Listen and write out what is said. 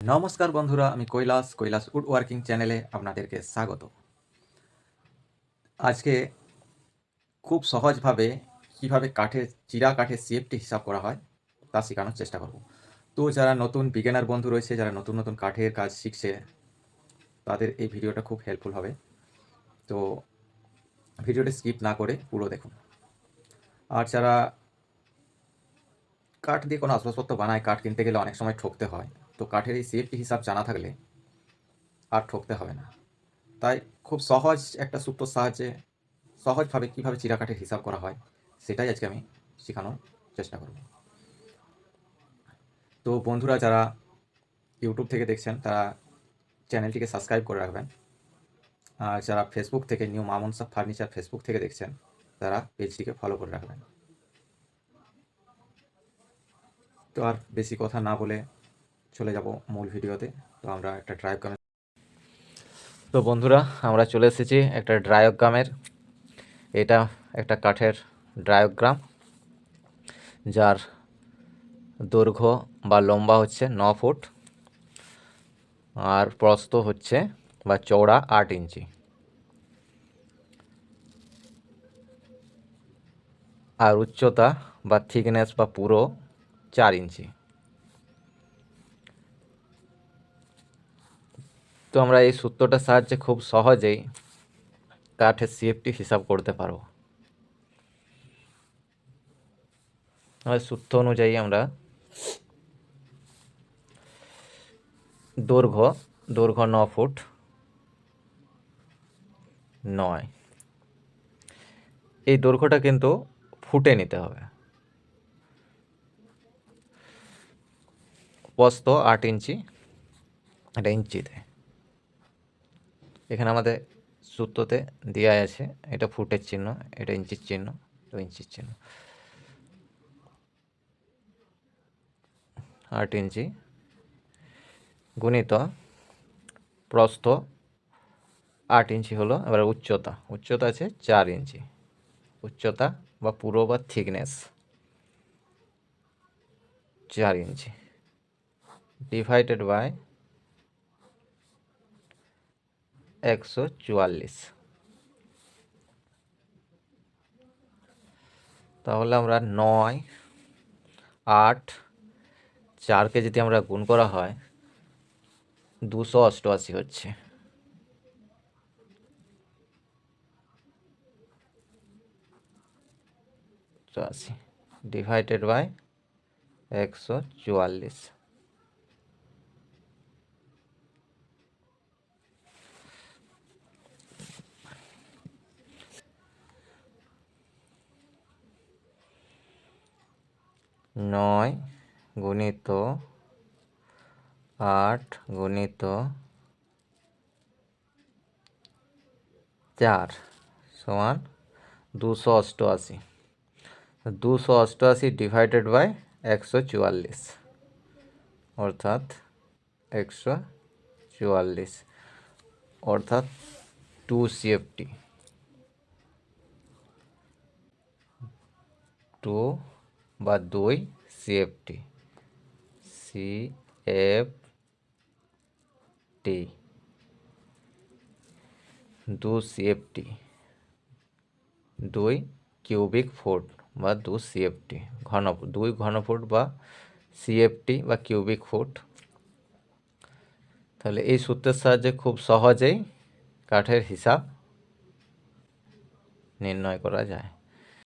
নমস্কার বন্ধুরা, আমি কৈলাস কৈলাস উড ওয়ার্কিং চ্যানেলে আপনাদেরকে স্বাগত। আজকে খুব সহজভাবে কীভাবে কাঠের চিরা কাঠের সিএফটি হিসাব করা হয়, তা শেখানোর চেষ্টা করব। তো যারা নতুন বিজ্ঞানার বন্ধু রয়েছে, যারা নতুন নতুন কাঠের কাজ শিখছে, তাদের এই ভিডিওটা খুব হেল্পফুল হবে। তো ভিডিওটা স্কিপ না করে পুরো দেখুন। আর যারা কাঠ দিয়ে কোনো আসবাবপত্র বানায়, কাঠ কিনতে গেলে অনেক সময় ঠকতে হয় তো কাঠের এই সেফটি হিসাব জানা থাকলে আর ঠকতে হবে না। তাই খুব সহজ একটা সূত্রর সাহায্যে সহজভাবে কীভাবে চিরা কাঠের হিসাব করা হয়, সেটাই আজকে আমি শেখানোর চেষ্টা করব। তো বন্ধুরা, যারা ইউটিউব থেকে দেখছেন, তারা চ্যানেলটিকে সাবস্ক্রাইব করে রাখবেন। আর যারা ফেসবুক থেকে new Mamun Saha furniture Facebook থেকে দেখছেন, তারা পেজটিকে ফলো করে রাখবেন। তো আর বেশি কথা না বলে চলে যাব মূল ভিডিওতে। তো আমরা একটা ড্রায়োগ্রামে তো বন্ধুরা, আমরা চলে এসেছি একটা ড্রায়োগ্রামের এটা একটা কাঠের ড্রায়োগ্রাম যার দৈর্ঘ্য বা লম্বা হচ্ছে ন ফুট আর প্রস্থ হচ্ছে বা চওড়া আট ইঞ্চি। আর উচ্চতা বা থিকনেস বা পুরো চার ইঞ্চি। তো আমরা এই সূত্রটার সাহায্যে খুব সহজেই কাঠের সিএফটি হিসাব করতে পারব। আমাদের সূত্র অনুযায়ী আমরা দৈর্ঘ্য দৈর্ঘ্য ন ফুট নয়। এই দৈর্ঘ্যটা কিন্তু ফুটে নিতে হবে। প্রস্থ আট ইঞ্চি, এটা ইঞ্চিতে। এখানে আমাদের সূত্রতে দেওয়া আছে, এটা ফুটের চিহ্ন, এটা ইঞ্চির চিহ্ন এটা ইঞ্চির চিহ্ন। আট ইঞ্চি। গুণিত প্রস্থ আট ইঞ্চি হলো, এবার উচ্চতা। উচ্চতা আছে চার ইঞ্চি। উচ্চতা বা পুরো বা থিকনেস চার ইঞ্চি। ডিভাইডেড বাই একশো চুয়াল্লিশ। তাহলে আমরা নয়, আট, চারকে যদি আমরা গুণ করা হয়, দুশো অষ্টআশি হচ্ছে। অষ্টআশি ডিভাইডেড বাই একশো চুয়াল্লিশ। নয় গুণিত আট গুণিত চার সমান দুশো অষ্টআশি। দুশো অষ্টআশি ডিভাইডেড বাই একশো চুয়াল্লিশ। অর্থাৎ একশো চুয়াল্লিশ। অর্থাৎ টু সিএফটি টু বা দুই সিএফটি সিএফটি দু সিএফটি দুই কিউবিক ফুট বা দু সিএফটি ঘন দুই ঘনফুট বা সিএফটি বা কিউবিক ফুট তাহলে এই সূত্রের সাহায্যে খুব সহজেই কাঠের হিসাব নির্ণয় করা যায়।